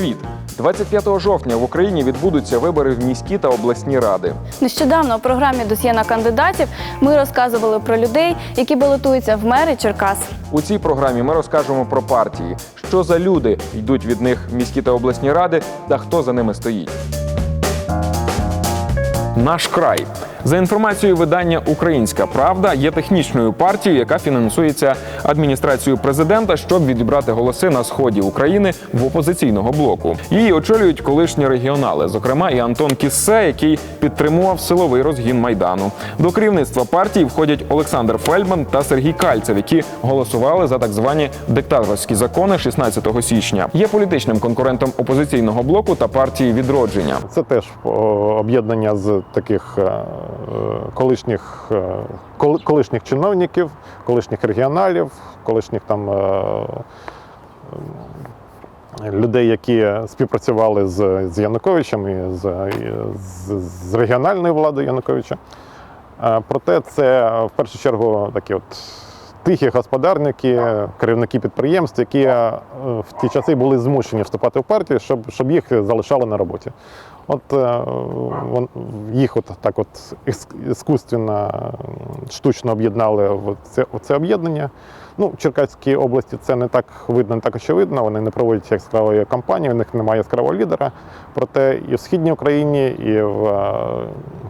Привіт! 25 жовтня в Україні відбудуться вибори в міські та обласні ради. Нещодавно у програмі «Досьє на кандидатів ми розказували про людей, які балотуються в мери Черкас. У цій програмі ми розкажемо про партії, що за люди йдуть від них в міські та обласні ради та хто за ними стоїть. Наш край. За інформацією видання Українська Правда є технічною партією, яка фінансується адміністрацією президента, щоб відібрати голоси на сході України в опозиційного блоку. Її очолюють колишні регіонали, зокрема і Антон Кіссе, який підтримував силовий розгін майдану. До керівництва партії входять Олександр Фельдман та Сергій Кальцев, які голосували за так звані диктаторські закони 16 січня. Є політичним конкурентом опозиційного блоку та партії відродження. Це теж об'єднання з таких е, колишніх, е, колишніх чиновників, колишніх регіоналів, колишніх там е, е, людей, які співпрацювали з, з Януковичем і з, з, з регіональною владою Януковича. Е, Проте це в першу чергу такі от тихі господарники, керівники підприємств, які е, в ті часи були змушені вступати в партію, щоб, щоб їх залишали на роботі. От е, вон- їх от так от іск- іскусственно, штучно об'єднали в це, в це об'єднання. Ну, в Черкаській області це не так видно, не так очевидно. Вони не проводять яскравої кампанії, у них немає яскравого лідера. Проте і в східній Україні, і в е,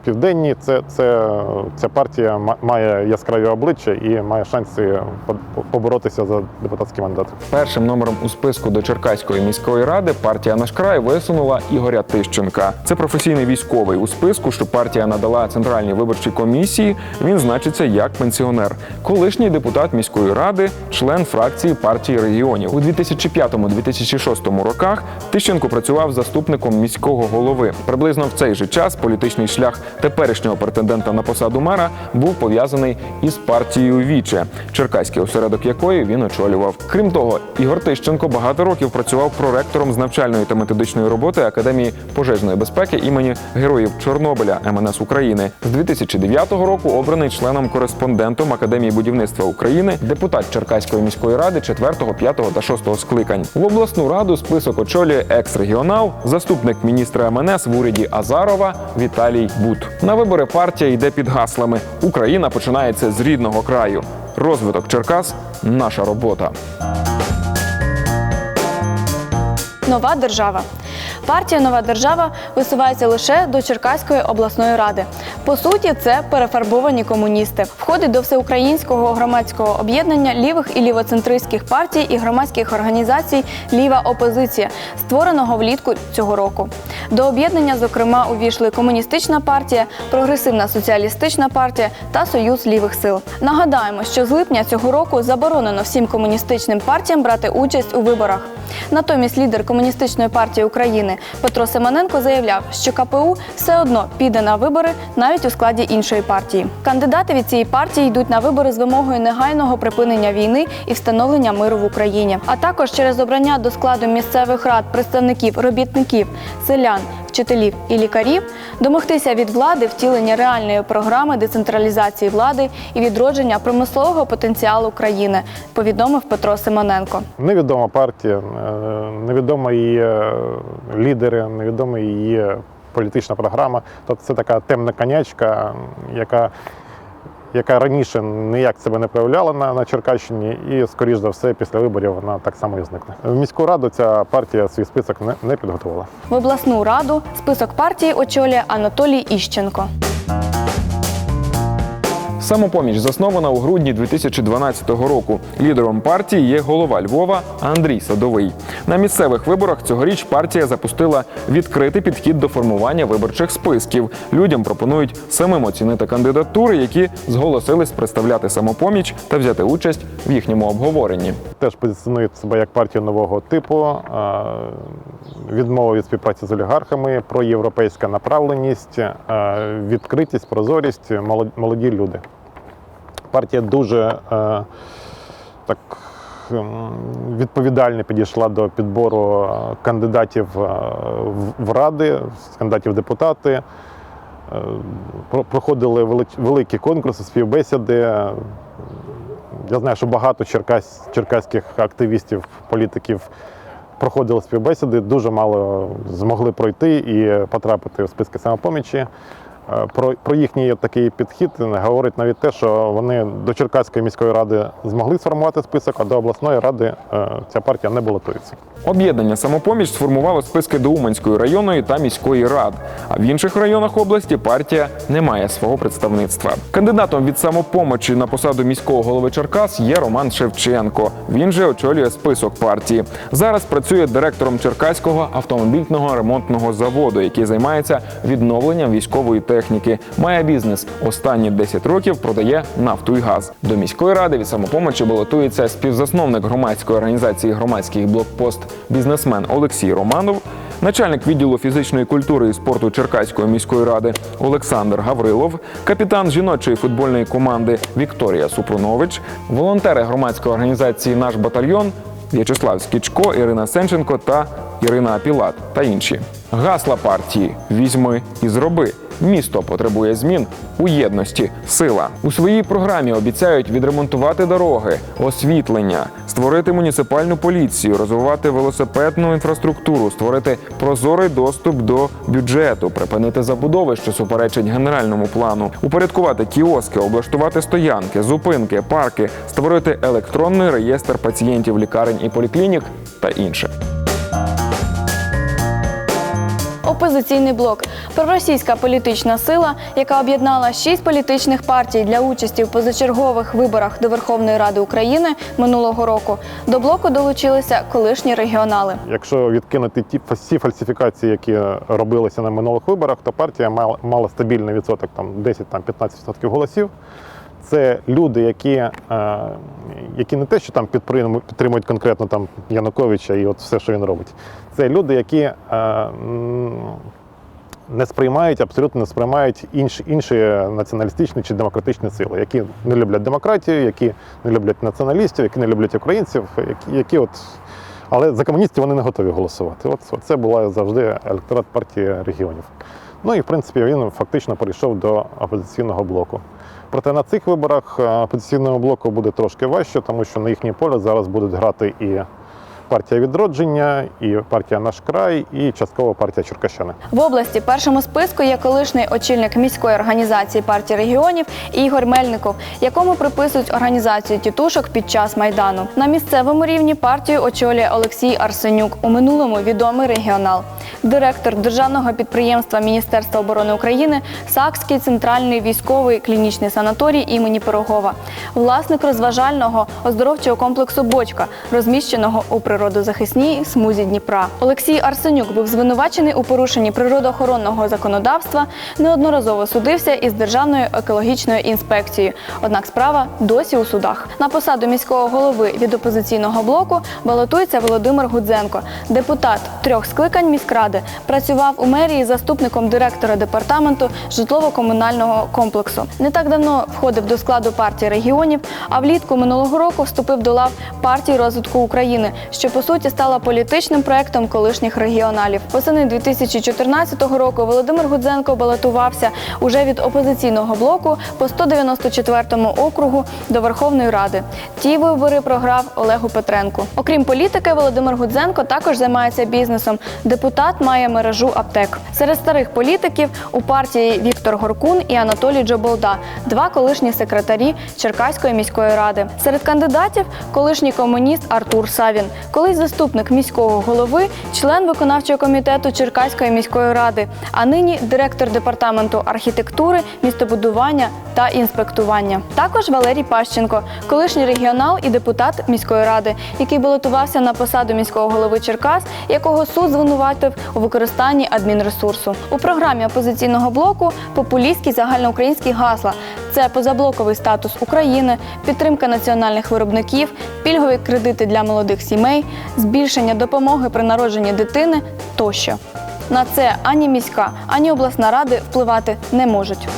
південній це, це, ця партія ма- має яскраві обличчя і має шанси по- по- поборотися за депутатський мандат. Першим номером у списку до Черкаської міської ради партія Наш край висунула Ігоря Тищенка. Це професійний військовий у списку, що партія надала центральній виборчій комісії. Він значиться як пенсіонер, колишній депутат міської ради, член фракції партії регіонів. У 2005-2006 роках Тищенко працював заступником міського голови. Приблизно в цей же час політичний шлях теперішнього претендента на посаду мера був пов'язаний із партією Віче, черкаський осередок якої він очолював. Крім того, Ігор Тищенко багато років працював проректором з навчальної та методичної роботи Академії пожежної безпеки імені Героїв Чорнобиля МНС України. З 2009 року обраний членом-кореспондентом Академії будівництва України, депутат Черкаської міської ради 4, 5 та 6 скликань. В обласну раду список очолює екс-регіонал, заступник міністра МНС в уряді Азарова Віталій Бут. На вибори партія йде під гаслами Україна починається з рідного краю. Розвиток Черкас наша робота. Нова держава. Партія Нова держава висувається лише до Черкаської обласної ради. По суті, це перефарбовані комуністи. Входить до всеукраїнського громадського об'єднання лівих і лівоцентристських партій і громадських організацій Ліва опозиція, створеного влітку цього року. До об'єднання, зокрема, увійшли комуністична партія, прогресивна соціалістична партія та Союз лівих сил. Нагадаємо, що з липня цього року заборонено всім комуністичним партіям брати участь у виборах. Натомість лідер комуністичної партії України Петро Семененко заявляв, що КПУ все одно піде на вибори навіть у складі іншої партії. Кандидати від цієї партії йдуть на вибори з вимогою негайного припинення війни і встановлення миру в Україні, а також через обрання до складу місцевих рад представників робітників, селян, вчителів і лікарів, домогтися від влади втілення реальної програми децентралізації влади і відродження промислового потенціалу країни, повідомив Петро Симоненко. Невідома партія, е, невідома її е, лідери, невідома її політична програма. Тобто це така темна конячка, яка, яка раніше ніяк себе не проявляла на, на Черкащині, і, скоріш за все, після виборів вона так само і зникне. В міську раду ця партія свій список не, не підготувала. В обласну раду список партії очолює Анатолій Іщенко. Самопоміч заснована у грудні 2012 року. Лідером партії є голова Львова Андрій Садовий. На місцевих виборах цьогоріч партія запустила відкритий підхід до формування виборчих списків. Людям пропонують самим оцінити кандидатури, які зголосились представляти самопоміч та взяти участь в їхньому обговоренні. Теж позиціонує себе як партія нового типу, відмова від співпраці з олігархами, проєвропейська направленість, е, відкритість, прозорість, молод- молоді люди. Партія дуже е, так м, відповідально підійшла до підбору е, кандидатів е, в- ради, кандидатів в депутати. Проходили великі конкурси, співбесіди. Я знаю, що багато черкас, черкаських активістів, політиків проходили співбесіди, дуже мало змогли пройти і потрапити в списки самопомічі. Е, Про, про їхній такий підхід говорить навіть те, що вони до Черкаської міської ради змогли сформувати список, а до обласної ради е, ця партія не балотується. Об'єднання самопоміч сформувало списки до Уманської районної та міської рад. А в інших районах області партія не має свого представництва. Кандидатом від самопомочі на посаду міського голови Черкас є Роман Шевченко. Він же очолює список партії. Зараз працює директором Черкаського автомобільного ремонтного заводу, який займається відновленням військової техніки. Має бізнес. Останні 10 років продає нафту і газ. До міської ради від самопомочі балотується співзасновник громадської організації громадський блокпост бізнесмен Олексій Романов. Начальник відділу фізичної культури і спорту Черкаської міської ради Олександр Гаврилов, капітан жіночої футбольної команди Вікторія Супрунович, волонтери громадської організації Наш батальйон В'ячеслав Скічко, Ірина Сенченко та Ірина Апілат та інші. Гасла партії Візьми і зроби. Місто потребує змін у єдності, сила у своїй програмі обіцяють відремонтувати дороги, освітлення, створити муніципальну поліцію, розвивати велосипедну інфраструктуру, створити прозорий доступ до бюджету, припинити забудови, що суперечать генеральному плану, упорядкувати кіоски, облаштувати стоянки, зупинки, парки, створити електронний реєстр пацієнтів лікарень і поліклінік та інше. Опозиційний блок проросійська політична сила, яка об'єднала шість політичних партій для участі в позачергових виборах до Верховної Ради України минулого року. До блоку долучилися колишні регіонали. Якщо відкинути ті всі фальсифікації, які робилися на минулих виборах, то партія мала, мала стабільний відсоток там 10-15% голосів. Це люди, які, е, які не те, що там підтримують, конкретно там Януковича і от все, що він робить. Це люди, які е, не сприймають, абсолютно не сприймають інші, інші націоналістичні чи демократичні сили, які не люблять демократію, які не люблять націоналістів, які не люблять українців, які, які от. Але за комуністів вони не готові голосувати. От це була завжди електорат партії регіонів. Ну і в принципі він фактично перейшов до опозиційного блоку. Проте на цих виборах е, опозиційного блоку буде трошки важче, тому що на їхнє поле зараз будуть грати і партія відродження, і партія Наш край, і частково партія Черкащани. В області першому списку є колишній очільник міської організації партії регіонів Ігор Мельников, якому приписують організацію тітушок під час майдану. На місцевому рівні партію очолює Олексій Арсенюк, у минулому відомий регіонал. Директор державного підприємства Міністерства оборони України Сакський центральний військовий клінічний санаторій імені Пирогова, власник розважального оздоровчого комплексу Бочка, розміщеного у природозахисній смузі Дніпра. Олексій Арсенюк був звинувачений у порушенні природоохоронного законодавства, неодноразово судився із Державною екологічною інспекцією. Однак справа досі у судах. На посаду міського голови від опозиційного блоку балотується Володимир Гудзенко, депутат трьох скликань міськради. Працював у мерії заступником директора департаменту житлово-комунального комплексу. Не так давно входив до складу партії регіонів, а влітку минулого року вступив до лав партії розвитку України, що по суті стала політичним проектом колишніх регіоналів. Восени 2014 року Володимир Гудзенко балотувався уже від опозиційного блоку по 194 округу до Верховної Ради. Ті вибори програв Олегу Петренку. Окрім політики, Володимир Гудзенко також займається бізнесом. Депутат має мережу аптек. Серед старих політиків у партії Віктор Горкун і Анатолій Джоболда, два колишні секретарі Черкаської міської ради. Серед кандидатів колишній комуніст Артур Савін, колись заступник міського голови, член виконавчого комітету Черкаської міської ради, а нині директор департаменту архітектури, містобудування та інспектування. Також Валерій Пащенко, колишній регіонал і депутат міської ради, який балотувався на посаду міського голови Черкас, якого суд звинуватив у використанні адмінресурсу. У програмі опозиційного блоку популістські загальноукраїнські гасла. Це позаблоковий статус України, підтримка національних виробників, пільгові кредити для молодих сімей, збільшення допомоги при народженні дитини тощо. На це ані міська, ані обласна ради впливати не можуть.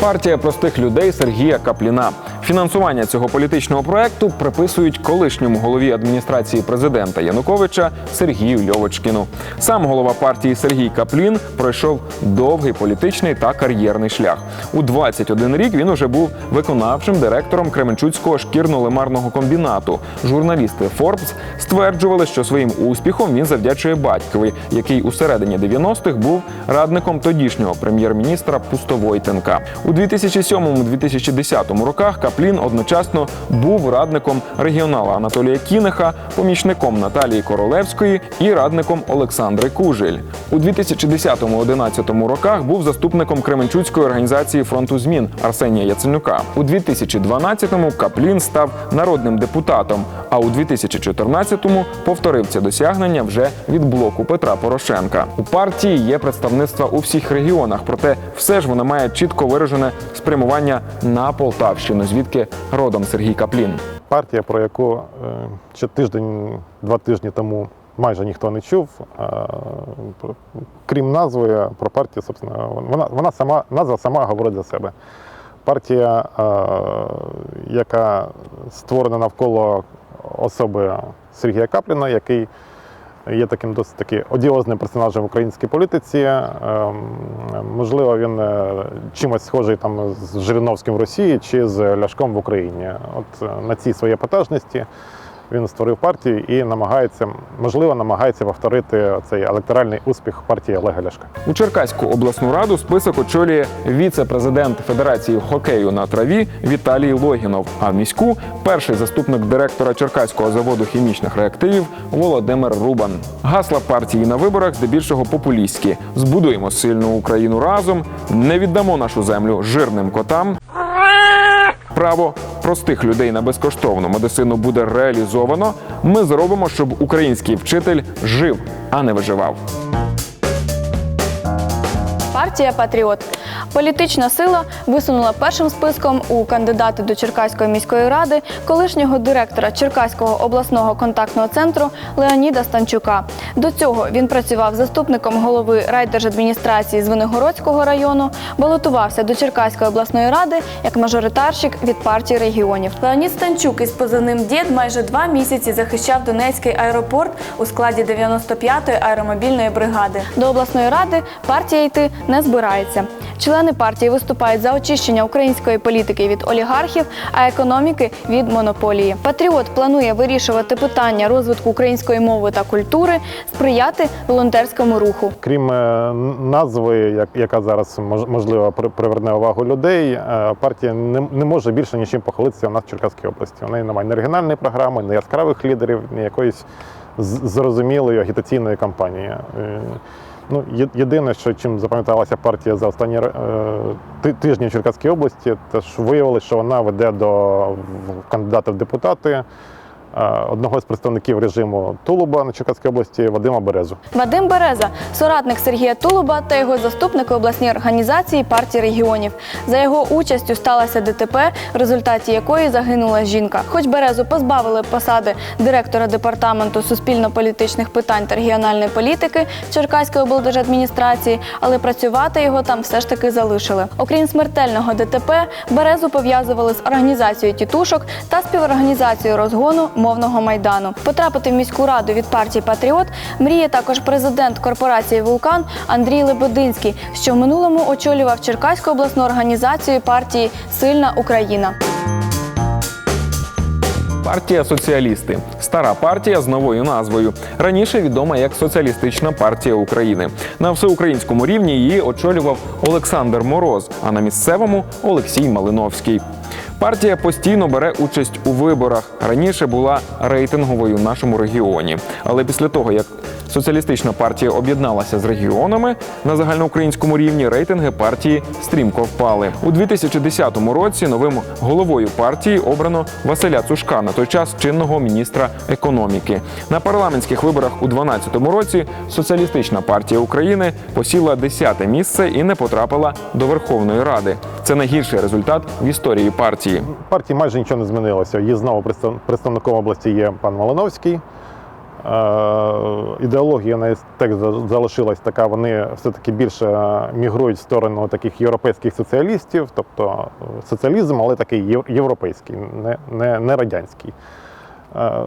Партія простих людей Сергія Капліна. Фінансування цього політичного проекту приписують колишньому голові адміністрації президента Януковича Сергію Льовочкіну. Сам голова партії Сергій Каплін пройшов довгий політичний та кар'єрний шлях. У 21 рік він уже був виконавчим директором Кременчуцького шкірно-лимарного комбінату. Журналісти Forbes стверджували, що своїм успіхом він завдячує батькові, який у середині 90-х був радником тодішнього прем'єр-міністра Пустовойтенка. У 2007-2010 роках Каплін одночасно був радником регіонала Анатолія Кінеха, помічником Наталії Королевської і радником Олександри Кужель. У 2010-2011 роках був заступником Кременчуцької організації фронту змін Арсенія Яценюка. У 2012-му Каплін став народним депутатом. А у 2014-му повторив це досягнення вже від блоку Петра Порошенка. У партії є представництва у всіх регіонах, проте все ж вона має чітко виражене спрямування на Полтавщину, звідки родом Сергій Каплін. партія, про яку е, ще тиждень, два тижні тому майже ніхто не чув. Крім назви, про партію, собственно, вона, вона сама назва сама говорить за себе. Партія, е, яка створена навколо особи Сергія Капліна, який є таким досить таки одіозним персонажем в українській політиці. Ем, Можливо, він е, чимось схожий там з Жириновським в Росії чи з Ляшком в Україні. От е, на цій своїй потужності він створив партію і намагається, можливо, намагається повторити цей електоральний успіх партії Олега Ляшка. У Черкаську обласну раду список очолює віце-президент Федерації хокею на траві Віталій Логінов. А міську перший заступник директора Черкаського заводу хімічних реактивів Володимир Рубан. Гасла партії на виборах здебільшого популістські: збудуємо сильну Україну разом, не віддамо нашу землю жирним котам. Право простих людей на безкоштовну медицину буде реалізовано. Ми зробимо, щоб український вчитель жив, а не виживав. Партія Патріот. Політична сила висунула першим списком у кандидати до Черкаської міської ради колишнього директора Черкаського обласного контактного центру Леоніда Станчука. До цього він працював заступником голови райдержадміністрації з Звенигородського району, балотувався до Черкаської обласної ради як мажоритарщик від партії регіонів. Леонід Станчук із позивним «Дід» майже два місяці захищав Донецький аеропорт у складі 95-ї аеромобільної бригади. До обласної ради партія йти не збирається. Члени партії виступають за очищення української політики від олігархів, а економіки від монополії. Патріот планує вирішувати питання розвитку української мови та культури, сприяти волонтерському руху. Крім е, назви, як- яка зараз мож- можливо приверне увагу людей, е, партія не, не може більше нічим похвалитися у нас в Черкаській області. У неї немає ні регіональної програми, ні яскравих лідерів, ні якоїсь зрозумілої агітаційної кампанії. Ну, єдине, що чим запам'яталася партія за останні е, ти- тижні в Черкаській області, ж виявилося, що вона веде до кандидата в депутати одного з представників режиму Тулуба на Черкаській області Вадима Березу. Вадим Береза, соратник Сергія Тулуба та його заступник обласній організації партії регіонів. За його участю сталося ДТП, в результаті якої загинула жінка. Хоч Березу позбавили посади директора департаменту суспільно-політичних питань та регіональної політики Черкаської облдержадміністрації, але працювати його там все ж таки залишили. Окрім смертельного ДТП, Березу пов'язували з організацією тітушок та співорганізацією розгону мовного майдану. Потрапити в міську раду від партії Патріот мріє також президент корпорації Вулкан Андрій Лебединський, що в минулому очолював Черкаську обласну організацію партії Сильна Україна. Партія Соціалісти стара партія з новою назвою. Раніше відома як Соціалістична партія України. На всеукраїнському рівні її очолював Олександр Мороз, а на місцевому Олексій Малиновський. Партія постійно бере участь у виборах. Раніше була рейтинговою в нашому регіоні. Але після того, як соціалістична партія об'єдналася з регіонами на загальноукраїнському рівні, рейтинги партії стрімко впали. У 2010 році новим головою партії обрано Василя Цушка, на той час чинного міністра економіки. На парламентських виборах у 2012 році соціалістична партія України посіла 10 місце і не потрапила до Верховної Ради. Це найгірший результат в історії партії. Партії майже нічого не змінилося. Її знову представником області є пан Малиновський. ідеологія на так залишилась така, вони все-таки більше е, мігрують в сторону таких європейських соціалістів, тобто е, соціалізм, але такий європейський, не, не, не радянський. Е,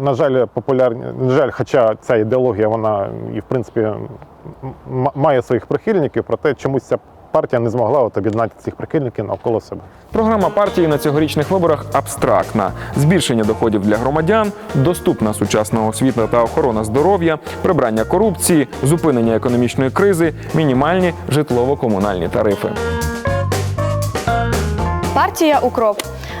На жаль, популярні, на жаль, хоча ця ідеологія, вона і в принципі має своїх прихильників, проте чомусь ця партія не змогла от об'єднати цих прихильників навколо себе. Програма партії на цьогорічних виборах абстрактна: збільшення доходів для громадян, доступна сучасна освіта та охорона здоров'я, прибрання корупції, зупинення економічної кризи, мінімальні житлово-комунальні тарифи. Партія Укроп.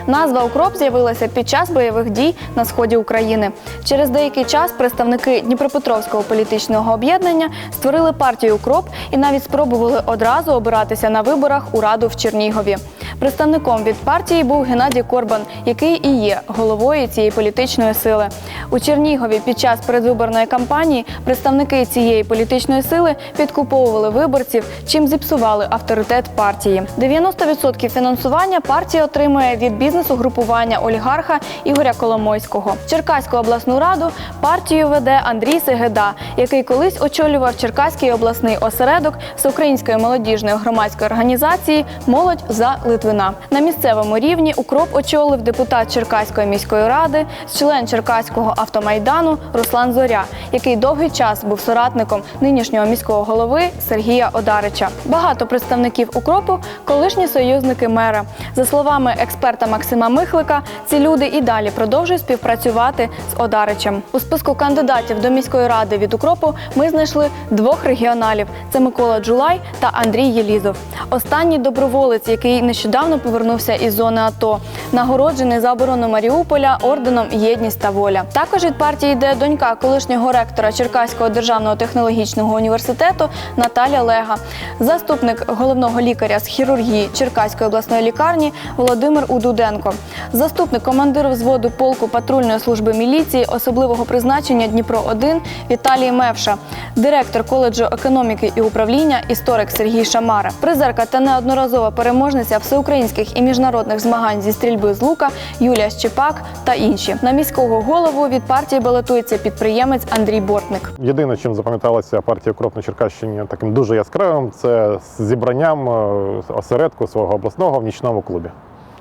Назва Укроп з'явилася під час бойових дій на сході України. Через деякий час представники Дніпропетровського політичного об'єднання створили партію Укроп і навіть спробували одразу обиратися на виборах у раду в Чернігові. Представником від партії був Геннадій Корбан, який і є головою цієї політичної сили. У Чернігові під час передвиборної кампанії представники цієї політичної сили підкуповували виборців, чим зіпсували авторитет партії. 90% фінансування партія отримує від бізнесу групування олігарха Ігоря Коломойського. Черкаську обласну раду партію веде Андрій Сегеда, який колись очолював Черкаський обласний осередок Всеукраїнської молодіжної громадської організації Молодь за Литвина. На місцевому рівні укроп очолив депутат Черкаської міської ради, член Черкаського автомайдану Руслан Зоря, який довгий час був соратником нинішнього міського голови Сергія Одарича. Багато представників укропу колишні союзники мера. За словами експерта Максима Михлика, ці люди і далі продовжують співпрацювати з Одаричем. У списку кандидатів до міської ради від укропу ми знайшли двох регіоналів: це Микола Джулай та Андрій Єлізов. Останній доброволець, який нещодавно повернувся із зони АТО, нагороджений за оборону Маріуполя орденом Єдність та воля. Також від партії йде донька колишнього ректора Черкаського державного технологічного університету Наталя Лега, заступник головного лікаря з хірургії Черкаської обласної лікарні Володимир Удуденко, заступник командира взводу полку патрульної служби міліції особливого призначення Дніпро 1 Віталій Мевша, директор коледжу економіки і управління історик Сергій Шамара, призерка та неодноразова переможниця всеукраїнських і міжнародних змагань зі стрільби з лука Юлія Щепак та інші. На міського голову від партії балотується підприємець Андрій Бортник. Єдине, чим запам'яталася партія «Укроп» на Черкащині таким дуже яскравим, це зібранням е, осередку свого обласного в нічному клубі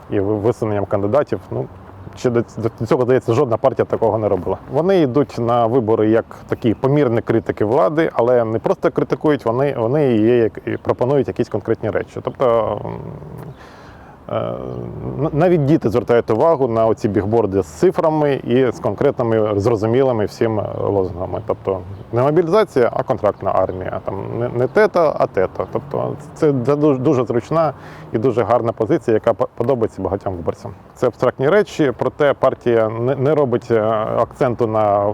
і висуненням кандидатів. Ну ще до цього здається, жодна партія такого не робила. Вони йдуть на вибори як такі помірні критики влади, але не просто критикують, вони, вони є пропонують якісь конкретні речі. Тобто. Е, Навіть діти звертають увагу на оці бігборди з цифрами і з конкретними зрозумілими всім е, лозунгами. Тобто не мобілізація, а контрактна армія. Там не, тето, а тето. Тобто це дуже, зручна і дуже гарна позиція, яка подобається багатьом виборцям. Це абстрактні речі, проте партія не, робить е, акценту на,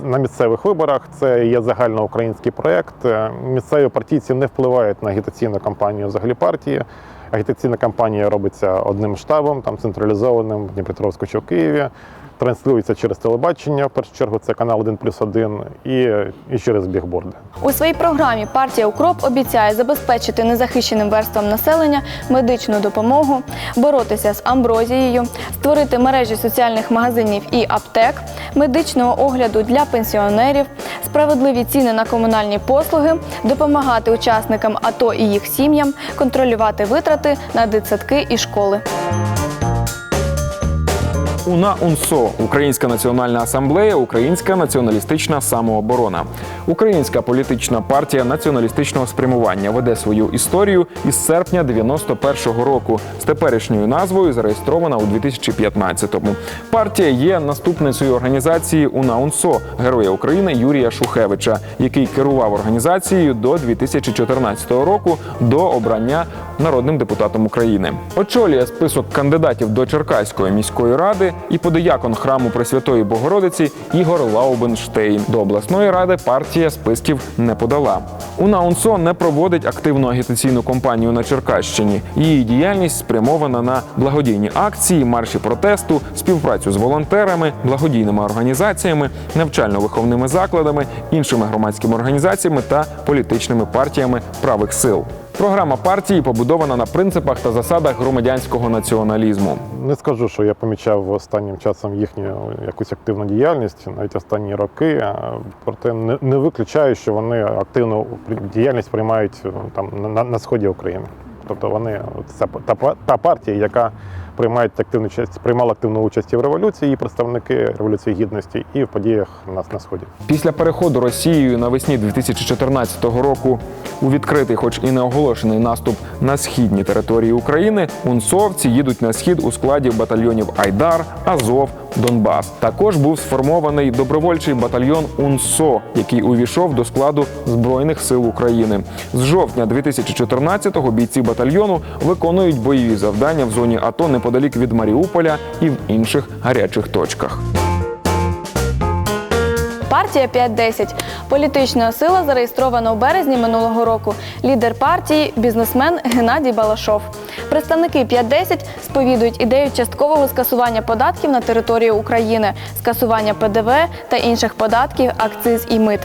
на, місцевих виборах. Це є загальноукраїнський проєкт. Е, Місцеві партійці не впливають на агітаційну кампанію взагалі партії. Агітаційна кампанія робиться одним штабом, там централізованим в Дніпропетровську чи в Києві. Транслюється через телебачення, в першу чергу це канал 1 плюс 1 і, і через бігборди. У своїй програмі партія Укроп обіцяє забезпечити незахищеним верствам населення медичну допомогу, боротися з амброзією, створити мережі соціальних магазинів і аптек, медичного огляду для пенсіонерів, справедливі ціни на комунальні послуги, допомагати учасникам АТО і їх сім'ям, контролювати витрати на дитсадки і школи. УНА УНСО Українська національна асамблея, Українська націоналістична самооборона. Українська політична партія націоналістичного спрямування веде свою історію із серпня 91-го року. З теперішньою назвою зареєстрована у 2015-му. Партія є наступницею організації УНА УНСО Героя України Юрія Шухевича, який керував організацією до 2014 року до обрання народним депутатом України. Очолює список кандидатів до Черкаської міської ради і подиякон храму Пресвятої Богородиці Ігор Лаубенштейн. До обласної ради партія списків не подала. УНАУНСО не проводить активну агітаційну кампанію на Черкащині. Її діяльність спрямована на благодійні акції, марші протесту, співпрацю з волонтерами, благодійними організаціями, навчально-виховними закладами, іншими громадськими організаціями та політичними партіями правих сил. Програма партії побудована на принципах та засадах громадянського націоналізму. Не скажу, що я помічав останнім часом їхню якусь активну діяльність, навіть останні роки. Проте не, виключаю, що вони активну діяльність приймають е, там на, на сході України. Тобто вони це та, та партія, яка приймає активну участь, приймали активну участь в революції, і представники революції гідності, і в подіях нас на сході. Після переходу Росією навесні 2014 року у відкритий, хоч і не оголошений наступ на східні території України, унсовці їдуть на схід у складі батальйонів Айдар, Азов, Донбас. Також був сформований добровольчий батальйон УНСО, який увійшов до складу Збройних сил України. З жовтня 2014-го бійці батальйону виконують бойові завдання в зоні АТО неподалік від Маріуполя і в інших гарячих точках. Партія 5-10. Політична сила зареєстрована у березні минулого року. Лідер партії бізнесмен Геннадій Балашов. Представники 5-10 сповідують ідею часткового скасування податків на територію України, скасування ПДВ та інших податків, акциз і мит.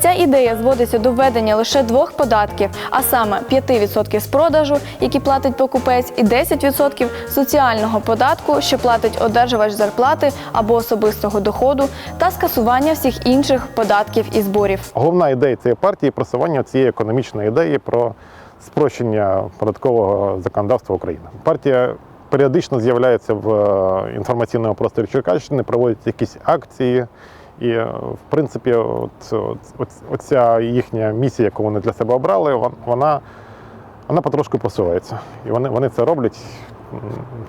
Ця ідея зводиться до введення лише двох податків, а саме 5% з продажу, які платить покупець, і 10% соціального податку, що платить одержувач зарплати або особистого доходу, та скасування всіх інших податків і зборів. Головна ідея цієї партії просування цієї економічної ідеї про спрощення податкового законодавства України. Партія періодично з'являється в е, інформаційному просторі Черкащини, проводить якісь акції. І, е, в принципі, от, от, оця їхня місія, яку вони для себе обрали, вона, вона потрошку просувається. І вони, вони це роблять.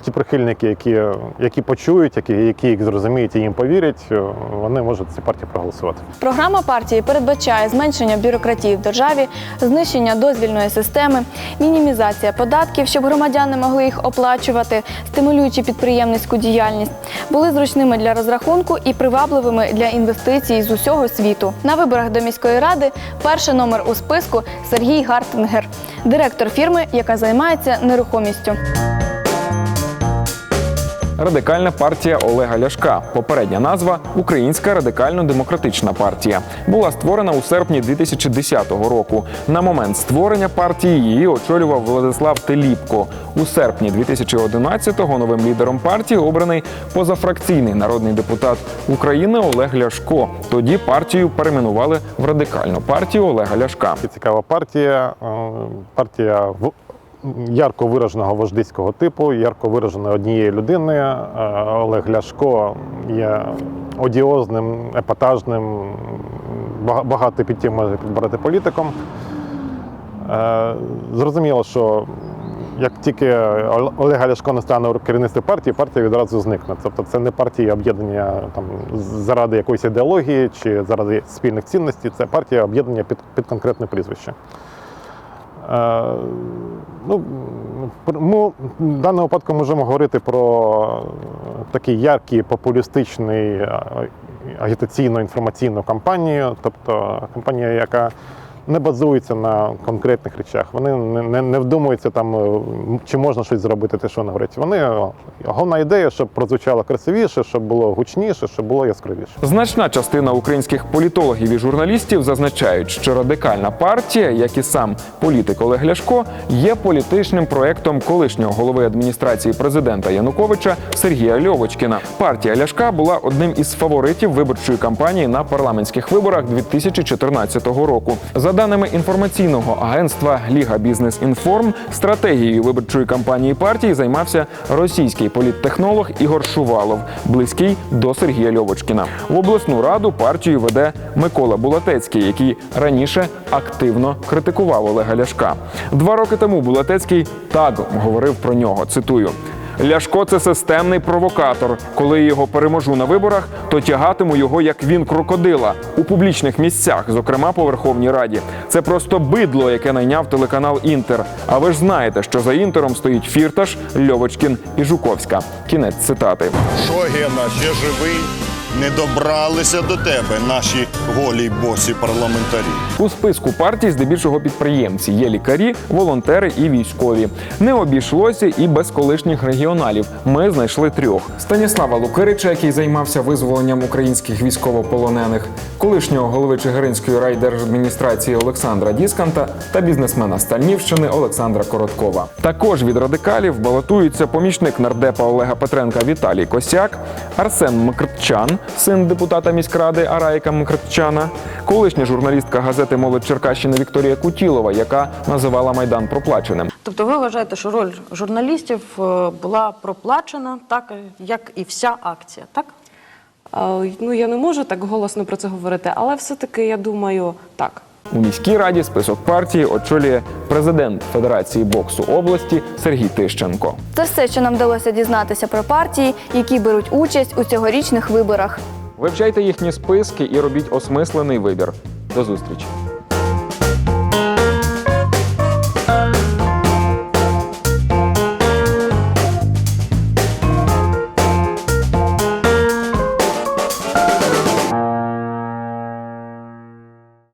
Ті прихильники, які, які почують, які, які їх зрозуміють і їм повірять, е, вони можуть цю партію проголосувати. Програма партії передбачає зменшення бюрократії в державі, знищення дозвільної системи, мінімізація податків, щоб громадяни могли їх оплачувати, стимулюючи підприємницьку діяльність, були зручними для розрахунку і привабливими для інвестицій з усього світу. На виборах до міської ради перший номер у списку Сергій Гартингер, директор фірми, яка займається нерухомістю. Радикальна партія Олега Ляшка. Попередня назва Українська радикально-демократична партія. Була створена у серпні 2010 року. На момент створення партії її очолював Владислав Теліпко. У серпні 2011-го новим лідером партії обраний позафракційний народний депутат України Олег Ляшко. Тоді партію перейменували в радикальну партію Олега Ляшка. Цікава партія. е, Партія в- ярко вираженого вождиського типу, ярко вираженої однієї людини. Е, Олег Ляшко є одіозним, епатажним, бага- багато підтім може підбирати політиком. Е, Зрозуміло, що як тільки Олега Ляшко не стане у керівництві партії, партія відразу зникне. Тобто це не партія об'єднання там заради якоїсь ідеології чи заради спільних цінностей, це партія об'єднання під, під конкретне прізвище. Е, ну, ми в даному випадку можемо говорити про такий яркий популістичний е, агітаційно-інформаційну кампанію, тобто кампанія, яка не базується на конкретних речах. Вони не, не, не вдумуються там, е, чи можна щось зробити, те, що говорять. Вони е, головна ідея, щоб прозвучало красивіше, щоб було гучніше, щоб було яскравіше. Значна частина українських політологів і журналістів зазначають, що радикальна партія, як і сам політик Олег Ляшко, є політичним проектом колишнього голови адміністрації президента Януковича Сергія Льовочкіна. Партія Ляшка була одним із фаворитів виборчої кампанії на парламентських виборах 2014 року. За даними інформаційного агентства Ліга Бізнес Інформ, стратегією виборчої кампанії партії займався російський політтехнолог Ігор Шувалов, близький до Сергія Льовочкіна. В обласну раду партію веде Микола Булатецький, який раніше активно критикував Олега Ляшка. Два роки тому Булатецький так говорив про нього. Цитую. Ляшко це системний провокатор. Коли я його переможу на виборах, то тягатиму його як він крокодила у публічних місцях, зокрема по Верховній Раді. Це просто бидло, яке найняв телеканал Інтер. А ви ж знаєте, що за інтером стоїть Фірташ, Льовочкін і Жуковська. Кінець цитати. Шогіна ще живий? Не добралися до тебе, наші голі й босі парламентарі. У списку партій здебільшого підприємці є лікарі, волонтери і військові. Не обійшлося і без колишніх регіоналів. Ми знайшли трьох: Станіслава Лукирича, який займався визволенням українських військовополонених, колишнього голови Чигиринської райдержадміністрації Олександра Дісканта та бізнесмена Стальнівщини Олександра Короткова. Також від радикалів балотуються помічник нардепа Олега Петренка Віталій Косяк, Арсен Мкртчан, син депутата міськради Араїка Мкртчана, колишня журналістка газети Молодь Черкащини Вікторія Кутілова, яка називала майдан проплаченим. Тобто ви вважаєте, що роль журналістів е, була проплачена, так як і вся акція, так? Ну, я не можу так голосно про це говорити, але все-таки я думаю, так. У міській раді список партії очолює президент Федерації боксу області Сергій Тищенко. Це все, що нам вдалося дізнатися про партії, які беруть участь у цьогорічних виборах. Вивчайте їхні списки і робіть осмислений вибір. До зустрічі!